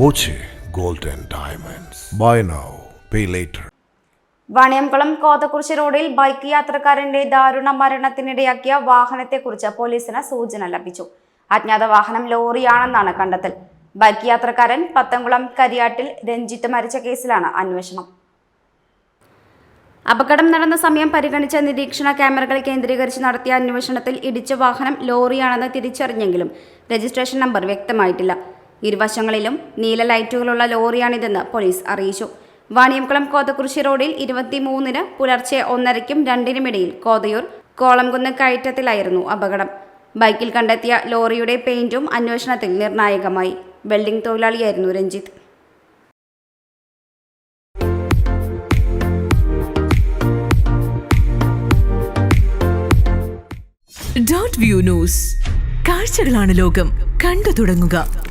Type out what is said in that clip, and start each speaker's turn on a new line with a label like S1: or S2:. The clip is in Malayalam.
S1: Boche gold diamonds. Buy now pay later.
S2: Vaniyamkulam Kothakurissi റോഡിൽ ബൈക്ക് യാത്രക്കാരന്റെ ദാരുണ മരണത്തിനിടയാക്കിയ വാഹനത്തെക്കുറിച്ച് പോലീസിന് സൂചന ലഭിച്ചു. അജ്ഞാത വാഹനം ലോറിയാണെന്നാണ് കണ്ടെത്തൽ. ബൈക്ക് യാത്രക്കാരൻ പത്തംകുളം കരിയാട്ടിൽ രഞ്ജിത്ത് മരിച്ച കേസിലാണ് അന്വേഷണം. അപകടം നടന്ന സമയം പരിഗണിച്ച നിരീക്ഷണ ക്യാമറകൾ കേന്ദ്രീകരിച്ച് നടത്തിയ അന്വേഷണത്തിൽ ഇടിച്ച വാഹനം ലോറിയാണെന്ന് തിരിച്ചറിഞ്ഞെങ്കിലും രജിസ്ട്രേഷൻ നമ്പർ വ്യക്തമായിട്ടില്ല. ഇരുവശങ്ങളിലും നീല ലൈറ്റുകളുള്ള ലോറിയാണിതെന്ന് പോലീസ് അറിയിച്ചു. വാണിയംകുളം കോതക്കുറിശി റോഡിൽ ഇരുപത്തിമൂന്നിന് പുലർച്ചെ ഒന്നരയ്ക്കും രണ്ടിനുമിടയിൽ കോതയൂർ കോളംകുന്ന് കയറ്റത്തിലായിരുന്നു അപകടം. ബൈക്കിൽ കണ്ടെത്തിയ ലോറിയുടെ പെയിന്റും അന്വേഷണത്തിൽ നിർണായകമായി. വെൽഡിംഗ് തൊഴിലാളിയായിരുന്നു രഞ്ജിത്ത്.
S3: Dot view news. കാഴ്ചകളാണ് ലോകം. കണ്ടു തുടങ്ങുക.